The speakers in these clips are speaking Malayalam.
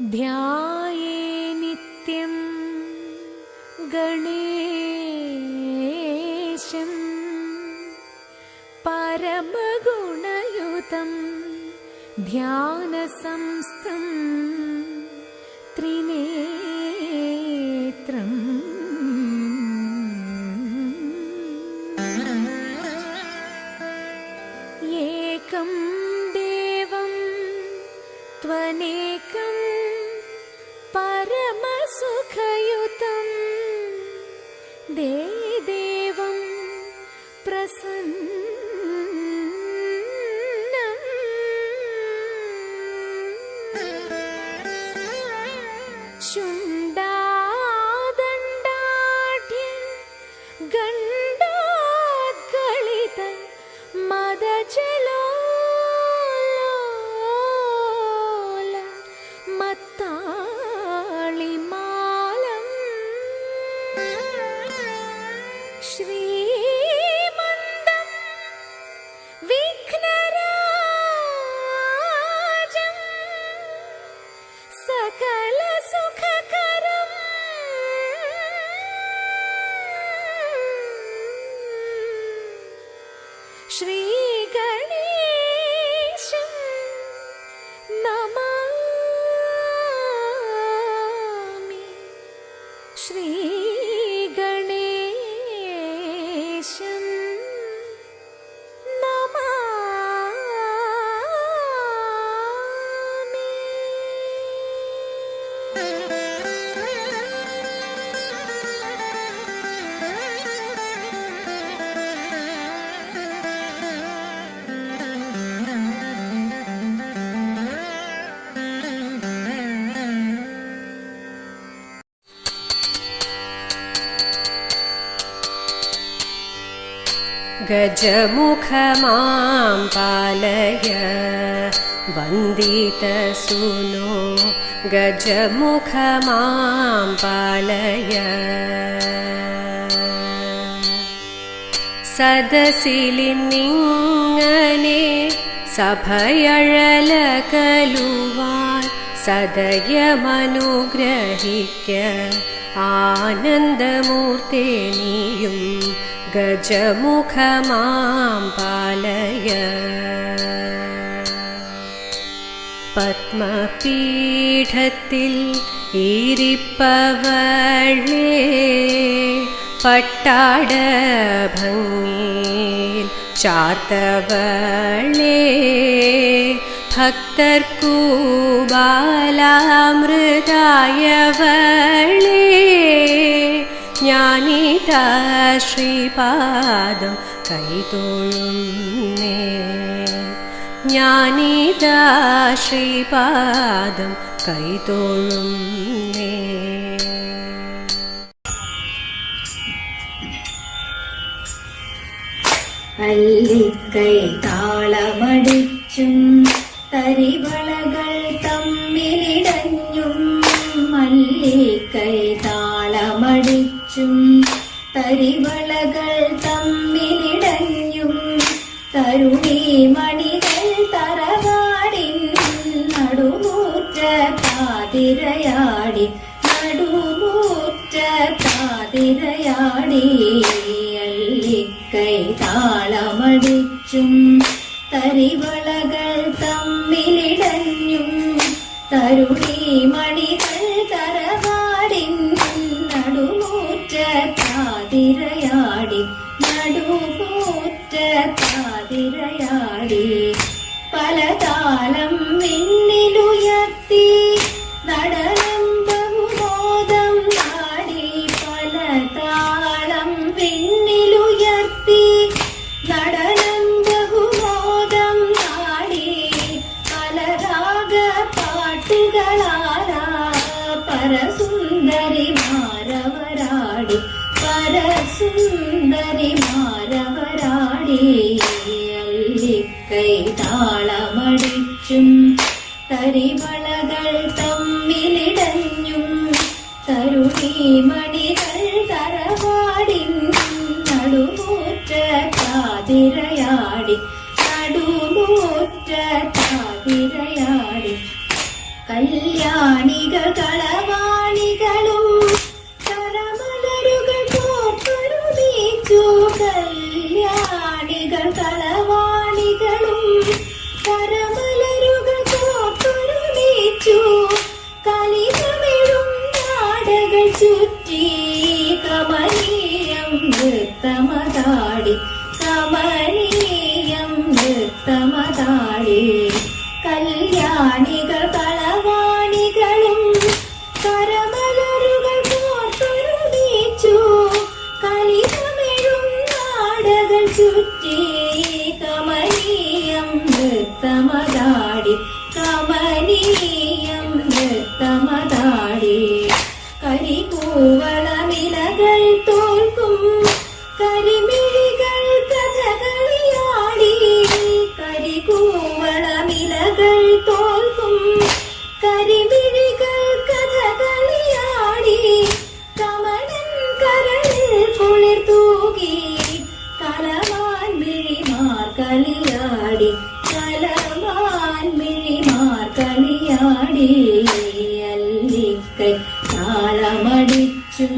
ध्याये नित्यं गणेशम् परमगुणयुतं ध्यानसंस्थं त्रिनेत्रम् 就 श्री गजमुख मां पालय। बन्दितसूनो गजमुख मां पालय। सदसिलिङ्गने सभयळलकलुवान् सदयमनुग्रहिक्य आनन्दमूर्ते नियुम् गजमुख मां पालय पद्मपीठतिल् ईरिपवळे पट्टाडभङ्गी चातवर्णे भक्तर्पूबालामृदाय वर्णे ജ്ഞാനിതാ ശ്രീപാദം കൈതൊഴുന്നേ. ജ്ഞാനിത ശ്രീപാദം കൈതൊഴുന്നേ. അല്ലിക്കൈ താളമടിച്ചും തരിവളകൾ താളമടിച്ചും തരിവളകൾ തമ്മിലിടഞ്ഞും തരുണി മണികൾ തറവാടിൻ നടുമൂറ്റ പാതിരയാടി നടുമൂറ്റ പാതിരയാടി. അല്ലിക്കൈ താളമടിച്ചും തരിവളകൾ തമ്മിലിടഞ്ഞും തരുണി മണികൾ പാതിരയാടി നടുമൂറ്റ പാതിരയാടി. പലതാളം അല്ലിക്കൈ താളമടിച്ചും തരിവളകൾ കല്യാണികൾ അല്ലിക്കൈ താളമടിച്ചും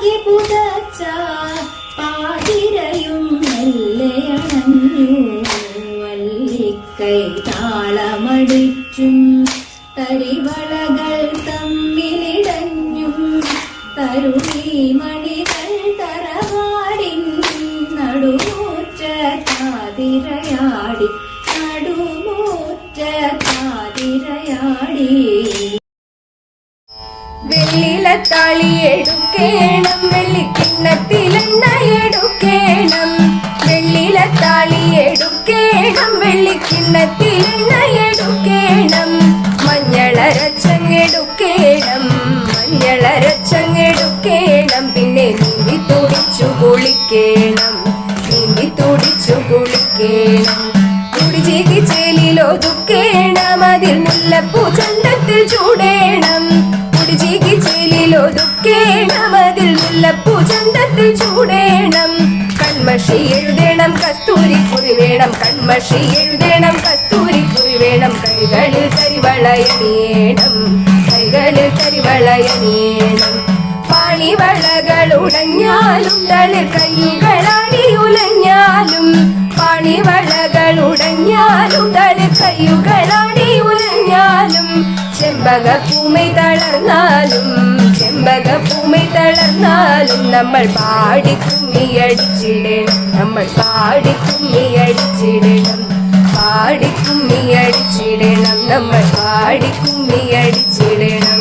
കഞ്ചുകമൊന്നാകെ പുതച്ച പാതിരയും മെല്ലയണഞ്ഞു താളമടിച്ചും തരിവളകൾ തമ്മിലിടഞ്ഞും തരുണി മണികൾ തറവാടിൻ നടുമൂറ്റ കാതിരയാടി നടുമൂറ്റ കാതിരയാടി എടുക്കേണം. വെള്ളിക്കിണ്ണത്തിലെണ്ണ എടുക്കേണം വെള്ളിലത്താളി എടുക്കേണം. വെള്ളിക്കിണ്ണത്തിലെണ്ണ എടുക്കേണം മഞ്ഞളരച്ചങ്ങെടുക്കേണം. മഞ്ഞളരച്ചങ്ങെടുക്കേണം. പിന്നെ നീന്തി തുടിച്ചു കുളിക്കേണം. നീന്തി തുടിച്ചു കുളിക്കേണം. കുടിചേക്ക് ചേലിലൊതുക്കേണം. അതിൽ മുല്ലപ്പൂ ചന്തത്തിൽ ചൂടേണം. ചന്തത്തിൽ ചൂടേണം. കൺമഷി എഴുതേണം കസ്തൂരി കുറി വേണം. കൺമഷി എഴുതേണം കസ്തൂരി കുറി വേണം. കൈകളിൽ കരിവളയണിയേണം കൈകളിൽ കരിവളയണിയേണം പാണിവളകൾ ഉടഞ്ഞാലും തളിർ കയ്യുകളാടി ഉലഞ്ഞാലും. പാണിവളകൾ ഉടഞ്ഞാലും തളിർ കയ്യുകളാടി ഉലഞ്ഞാലും. ചെമ്പക പൂമി തളർന്നാലും ചെമ്പക പൂമൈ തളർന്നാലും നമ്മൾ പാടി കുമ്മിയടിച്ചിടണം. നമ്മൾ പാടി കുമ്മിയടിച്ചിടണം. പാടി കുമ്മിയടിച്ചിടണം. നമ്മൾ പാടി കുമ്മിയടിച്ചിടണം.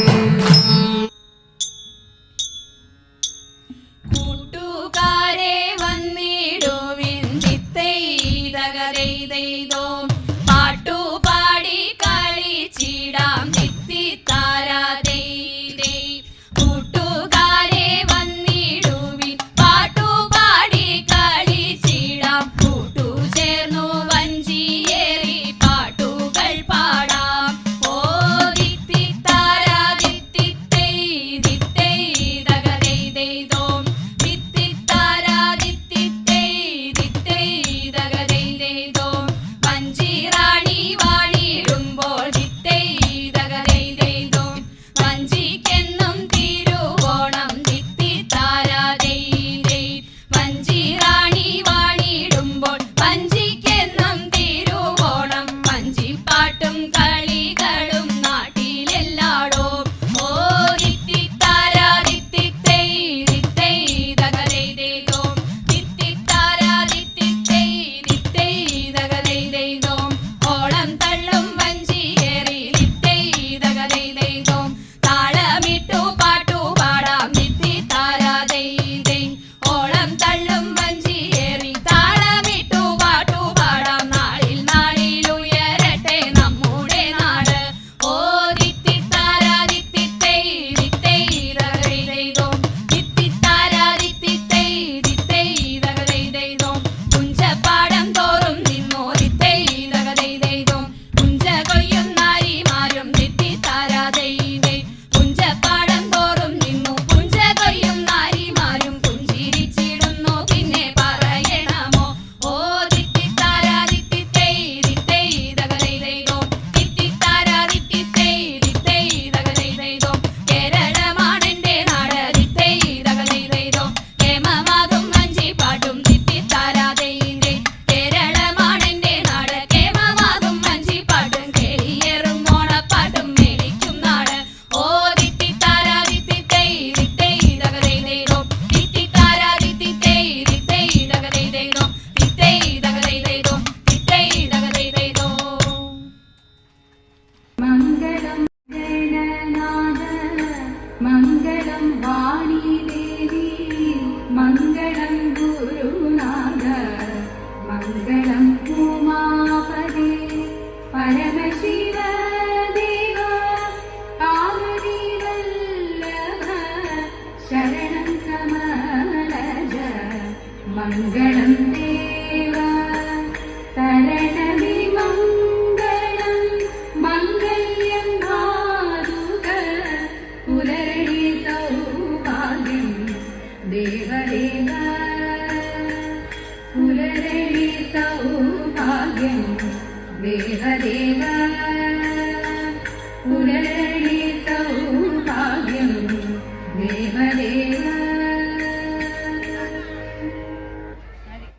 പുലരണി